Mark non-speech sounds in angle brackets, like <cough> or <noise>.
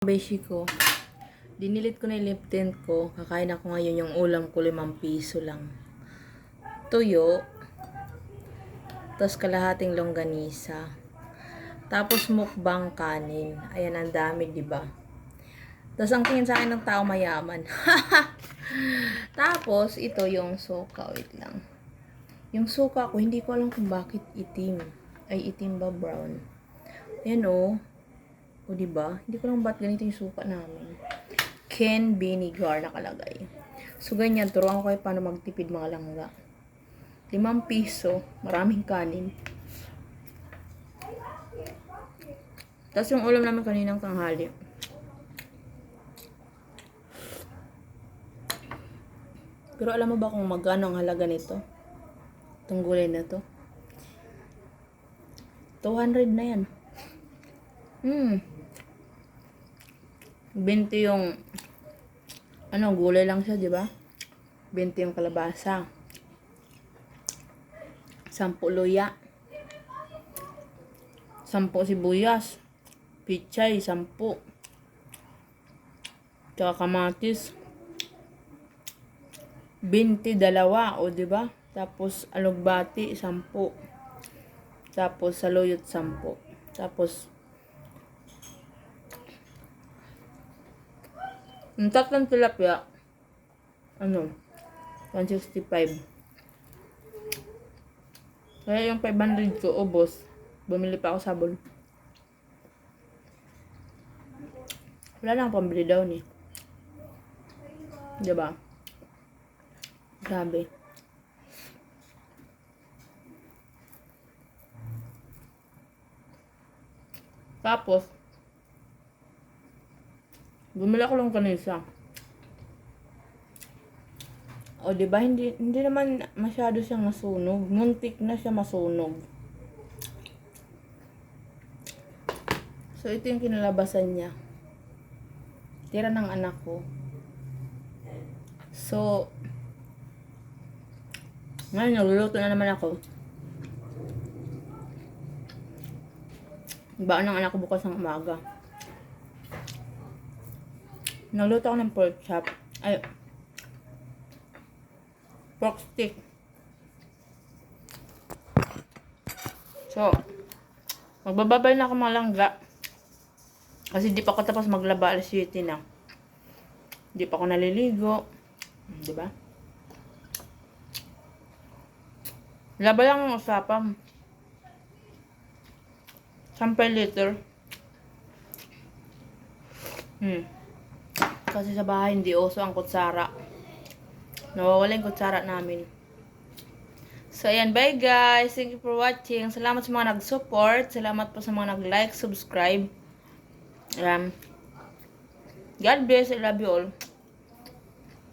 Beshi ko, dinilit ko na yung lip tint ko. Kakain ako ngayon yung ulam ko, limang piso lang. Tuyo. Tapos kalahating longganisa. Tapos mukbang kanin. Ayan, ang dami, di ba? Tapos ang tingin sa akin ng tao mayaman. <laughs> Tapos, ito yung suka. Wait lang. Yung suka ko, hindi ko alam kung bakit itim. Ay, itim ba brown? Ayan o. O, di ba? Hindi ko lang ba't ganito yung suka namin. Ken vinegar nakalagay. So, ganyan. Turuan ko kayo paano magtipid mga langga. Limang piso. Maraming kanin. Tapos yung ulam namin kaninang tanghali. Pero alam mo ba kung magkano ang halaga nito? Itong gulay na to? 200 na yan. Hmm. 20 yung ano, gulay lang siya, di ba? 20 yung kalabasa. 10 luya. 10 sibuyas. Pichay, 10. Tsaka kamatis. 20 dalawa, o di ba? Tapos alugbati, 10. Tapos saluyot, 10. Tapos Yung tatlong tilapia, ano, 165. Kaya yung 500 ko, ubos. Bumili pa ako sabon. Wala lang pambili daw ni. Diba? Grabe. Tapos, Bumili ako lang kanisa. O, di ba hindi, hindi naman masyado siyang nasunog. Muntik na siya masunog. So, ito yung kinalabasan niya. Tira ng anak ko. So, ngayon, nagluluto na naman ako. Baon ng anak ko bukas ng umaga. Nagluto ako ng pork chop. Ay, pork stick. So, magbababay na ako mga langga. Kasi di pa ako tapos maglaba alas 7 na. Di pa ako naliligo. Di ba? Laba lang ang usapan. 10 liter. Hmm. Kasi sa bahay hindi uso ang kutsara. Nawawala yung kutsara namin. So, ayan. Bye, guys. Thank you for watching. Salamat sa mga nag-support. Salamat po sa mga nag-like, subscribe. Ayan. God bless. I love you all.